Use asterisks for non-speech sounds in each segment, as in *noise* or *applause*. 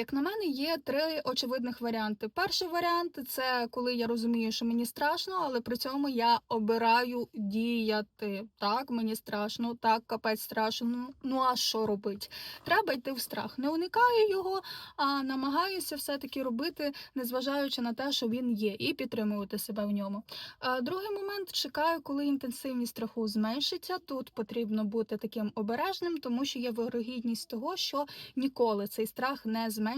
Як на мене, є три очевидних варіанти. Перший варіант це коли я розумію, що мені страшно, але при цьому я обираю діяти. Так, мені страшно, так, капець страшно. Ну, Ну а що робити? Треба йти в страх. Не уникаю його, а намагаюся все-таки робити, незважаючи на те, що він є, і підтримувати себе в ньому. Е, Другий момент чекаю, коли інтенсивність страху зменшиться. Тут потрібно бути таким обережним, тому що є вирогідність того, що ніколи цей страх не зменшиться,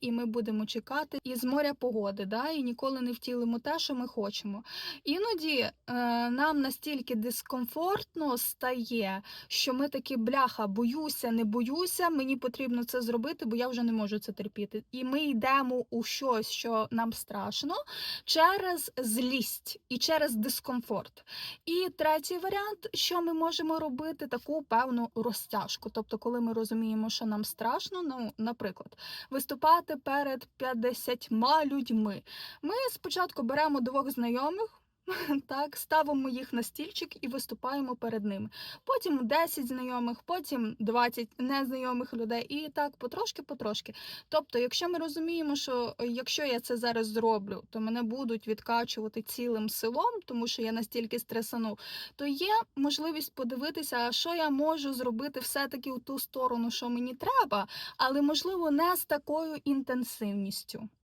і ми будемо чекати із моря погоди, да, і ніколи не втілимо те, що ми хочемо. Іноді е, нам настільки дискомфортно стає, що ми такі бляха, боюся, не боюся, мені потрібно це зробити, бо я вже не можу це терпіти. І ми йдемо у щось, що нам страшно, через злість і через дискомфорт. І третій варіант, що ми можемо робити, таку певну розтяжку. Тобто, коли ми розуміємо, що нам страшно, ну, наприклад, виступати перед 50 людьми. Ми спочатку беремо двох знайомих. *laughs* Так, ставимо їх на стільчик і виступаємо перед ними. Потім 10 знайомих, потім 20 незнайомих людей, і так потрошки-потрошки. Тобто, якщо ми розуміємо, що е, якщо я це зараз зроблю, то мене будуть відкачувати цілим селом, тому що я настільки стресану, то є можливість подивитися, що я можу зробити все-таки у ту сторону, що мені треба, але можливо не з такою інтенсивністю.